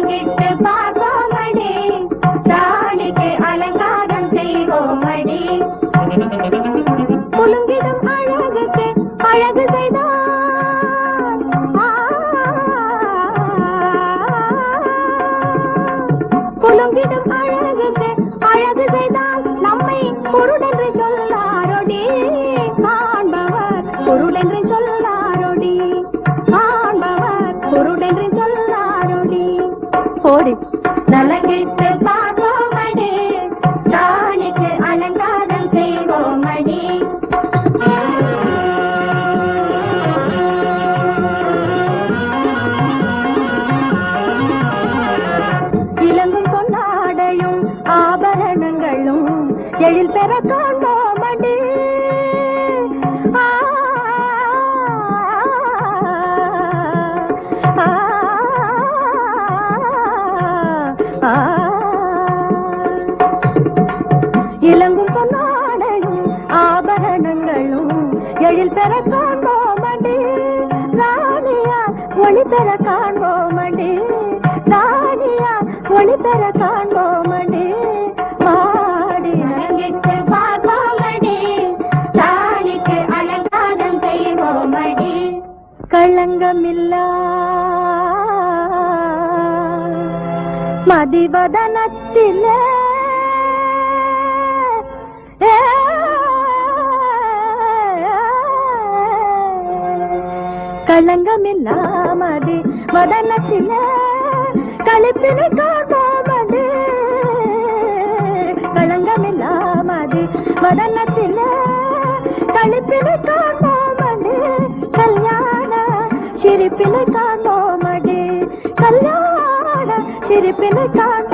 வாங்கிட்டு பார்ப்போமடி. தாளிக்கு அலங்காரம் செய்வோமடி. புலுங்கிடும் அழகுக்கு அழகு செய்தார் புலுங்கிடும் என்று சொல்லாரொடி. காண்பவர் பொருள் என்று சொல் ஓடி நலங்கிட்டு பார்ப்போமடி ராணிக்கு அலங்காரம் செய்வோமடி இளங்கும் பொன்னாடையும் ஆபரணங்களும் எழில் பெற இலங்கும் பொன்னாடையும் ஆபரணங்களும் எழில் பெற காண்போமடி. ராணியா ஒளி பெற காண்போமடி. ராணியா ஒளி பெற காண்போமடி. மாடி அரங்கிட்டு பார்ப்போமடி. ராணிக்கு அலங்காரம் செய்வோமடி. களங்கமில்லா. மதிவதனத்திலே களங்கமில்லாமது வதனத்திலே களிப்பினை காண்போமது களங்கமில்லாமது வதனத்திலே களிப்பினை காண்போமது கல்யாண சிரிப்பினை காண்போமது கல்யாண சிரிப்பினை காண்போம்